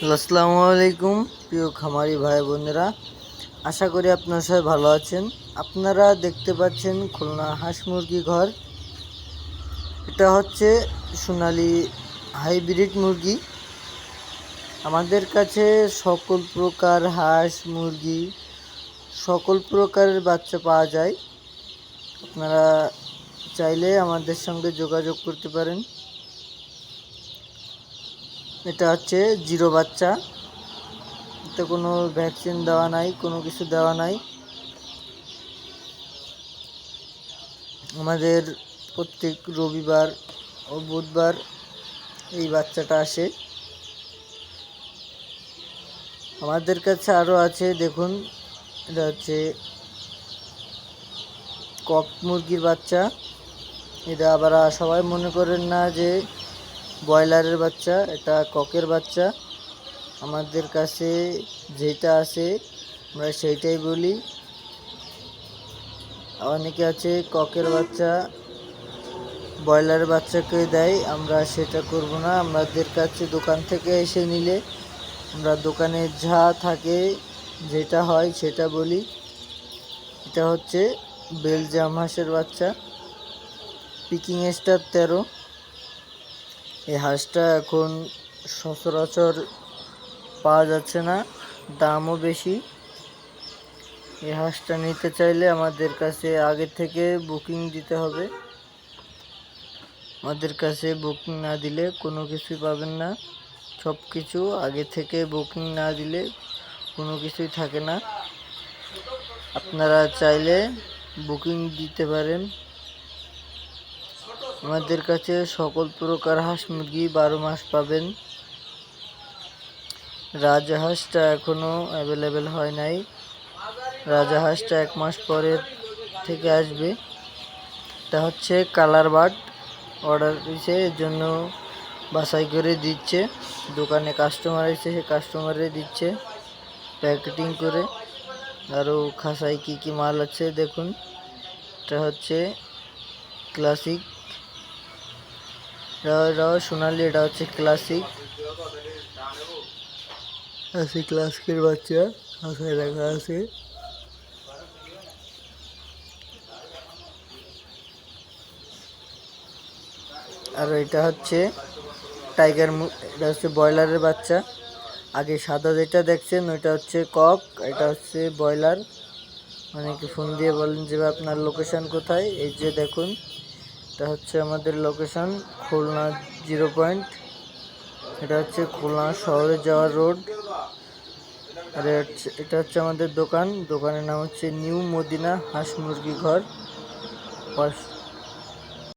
আসসালামু আলাইকুম, প্রিয় খামারি ভাই বোনেরা। আশা করি আপনারা সবাই ভালো আছেন। আপনারা দেখতে পাচ্ছেন খুলনা হাঁস মুরগি ঘর। এটা হচ্ছে সোনালি হাইব্রিড মুরগি। আমাদের কাছে সকল প্রকার হাঁস মুরগি, সকল প্রকারের বাচ্চা পাওয়া যায়। আপনারা চাইলে আমাদের সঙ্গে যোগাযোগ করতে পারেন। এটা হচ্ছে জিরো বাচ্চা। এতে কোনো ভ্যাকসিন দেওয়া নাই, কোনো কিছু দেওয়া নাই। আমাদের প্রত্যেক রবিবার ও বুধবার এই বাচ্চাটা আসে। আমাদের কাছে আরও আছে, দেখুন, এটা হচ্ছে কক মুরগির বাচ্চা। এটা আবার সবাই মনে করেন না যে ব্রয়লারের বাচ্চা, এটা ককের বাচ্চা। আমাদের কাছে যেটা আছে, আমরা সেইটাই বলি। অনেকে আছে ককের বাচ্চা, ব্রয়লারের বাচ্চাকে দেয়, আমরা সেটা করব না। আমাদের কাছে দোকান থেকে এসে নিলে আমরা দোকানে যা থাকে, যেটা হয় সেটা বলি। এটা হচ্ছে বেলজিয়াম হাঁসের বাচ্চা। পিকিং স্টার তেরো। এই হাঁসটা এখন সচরাচর পাওয়া যাচ্ছে না, দামও বেশি। এই হাঁসটা নিতে চাইলে আমাদের কাছে আগে থেকে বুকিং দিতে হবে। আমাদের কাছে বুকিং না দিলে কোনো কিছুই পাবেন না। সব কিছু আগে থেকে বুকিং না দিলে কোনো কিছুই থাকে না। আপনারা চাইলে বুকিং দিতে পারেন। আমাদের কাছে সকল প্রকার হাঁস মুরগি বারো মাস পাবেন। রাজহাঁসটা এখনও অ্যাভেলেবেল হয় নাই। রাজহাঁসটা এক মাস পরে থেকে আসবে। এটা হচ্ছে কালার বার্ড। অর্ডার দিয়েছে, এর জন্য বাছাই করে দিচ্ছে। দোকানে কাস্টমার এসে সে কাস্টমারে দিচ্ছে প্যাকেটিং করে। আরও খাসায় কি কি মাল আছে দেখুন। এটা হচ্ছে ক্লাসিক এটাও সোনালি, এটা হচ্ছে ক্লাসিক আছে ক্লাসিকের বাচ্চা খাসায় রাখা আছে। আর এটা হচ্ছে টাইগার এটা হচ্ছে ব্রয়লারের বাচ্চা। আগে সাদা যেটা দেখছেন, ওইটা হচ্ছে কক, এটা হচ্ছে ব্রয়লার। অনেকে ফোন দিয়ে বলেন যে আপনার লোকেশন কোথায়? এই যে দেখুন, এটা হচ্ছে আমাদের লোকেশন খুলনা জিরো পয়েন্ট। এটা হচ্ছে খুলনা শহরে যাওয়ার রোড। আর এটা হচ্ছে আমাদের দোকান। দোকানের নাম হচ্ছে নিউ মদিনা হাঁস মুরগি ঘর।